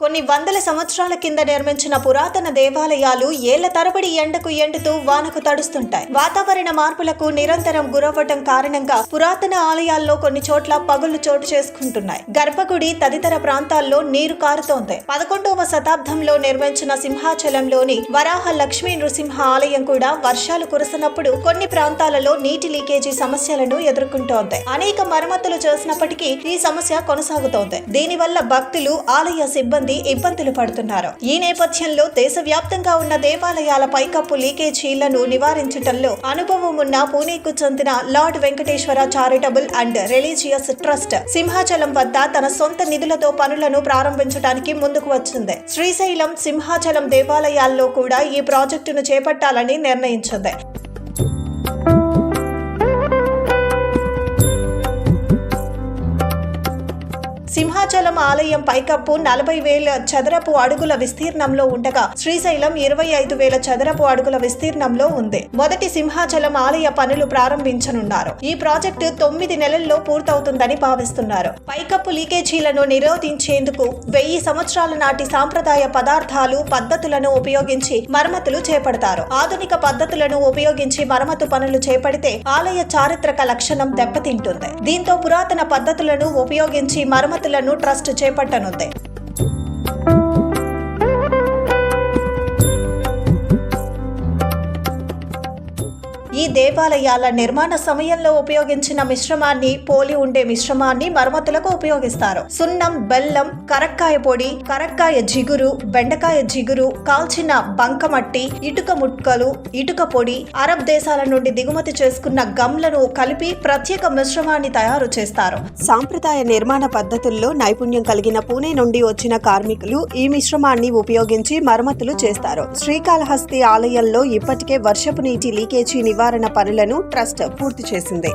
కొన్ని వందల సంవత్సరాల కింద నిర్మించిన పురాతన దేవాలయాలు ఏళ్ళ తరబడి ఎండకు ఎండుతూ వానకు తడుస్తుంటాయి. వాతావరణ మార్పులకు నిరంతరం గురవ్వటం కారణంగా పురాతన ఆలయాల్లో కొన్ని చోట్ల పగుళ్ళు చోటు చేసుకుంటున్నాయి. గర్భగుడి తదితర ప్రాంతాల్లో నీరు కారుతోంది. పదకొండవ శతాబ్దంలో నిర్మించిన సింహాచలంలోని వరాహ లక్ష్మీ నృసింహ ఆలయం కూడా వర్షాలు కురిసినప్పుడు కొన్ని ప్రాంతాలలో నీటి లీకేజీ సమస్యలను ఎదుర్కొంటోంది. అనేక మరమ్మతులు చేసినప్పటికీ ఈ సమస్య కొనసాగుతోంది. దీనివల్ల భక్తులు ఆలయ సిబ్బంది ఇబ్బందులు పడుతున్నారు. ఈ నేపథ్యంలో దేశవ్యాప్తంగా ఉన్న దేవాలయాల పైకప్పు లీకేజీలను నివారించటంలో అనుభవం ఉన్న పూణేకు చెందిన lord Venkateswara charitable and religious trust Simhachalam వద్ద తన సొంత నిధులతో పనులను ప్రారంభించడానికి ముందుకు వచ్చింది. శ్రీశైలం సింహాచలం దేవాలయాల్లో కూడా ఈ ప్రాజెక్టును చేపట్టాలని నిర్ణయించింది. సింహాచలం ఆలయం పైకప్పు నలభై వేల చదరపు అడుగుల విస్తీర్ణంలో ఉండగా శ్రీశైలం ఇరవై ఐదు వేల చదరపు అడుగుల విస్తీర్ణంలో ఉంది. మొదటి సింహాచలం ఆలయ పనులు ప్రారంభించనున్నారు. ఈ ప్రాజెక్టు తొమ్మిది నెలల్లో పూర్తవుతుందని భావిస్తున్నారు. పైకప్పు లీకేజీలను నిరోధించేందుకు వెయ్యి సంవత్సరాల నాటి సాంప్రదాయ పదార్థాలు పద్ధతులను ఉపయోగించి మరమ్మతులు చేపడతారు. ఆధునిక పద్ధతులను ఉపయోగించి మరమ్మతు పనులు చేపడితే ఆలయ చారిత్రక లక్షణం దెబ్బతింటుంది. దీంతో పురాతన పద్ధతులను ఉపయోగించి మరమ్మతులను ట్రస్ట్ చేపట్టనుంది. దేవాలయాల నిర్మాణ సమయంలో ఉపయోగించిన మిశ్రమాన్ని పోలి ఉండే మిశ్రమాన్ని మరమ్మతులకు ఉపయోగిస్తారు. సున్నం బెల్లం కరక్కాయ పొడి కరక్కాయ జిగురు బెండకాయ జిగురు కాల్చిన బంకమట్టి ఇటుక ముట్కలు ఇటుక పొడి అరబ్ దేశాల నుండి దిగుమతి చేసుకున్న గమ్లను కలిపి ప్రత్యేక మిశ్రమాన్ని తయారు చేస్తారు. సాంప్రదాయ నిర్మాణ పద్ధతుల్లో నైపుణ్యం కలిగిన పూణే నుండి వచ్చిన కార్మికులు ఈ మిశ్రమాన్ని ఉపయోగించి మరమ్మతులు చేస్తారు. శ్రీకాళహస్తి ఆలయంలో ఇప్పటికే వర్షపు నీటి లీకేజీ నివారణ పనులను ట్రస్ట్ పూర్తి చేసింది.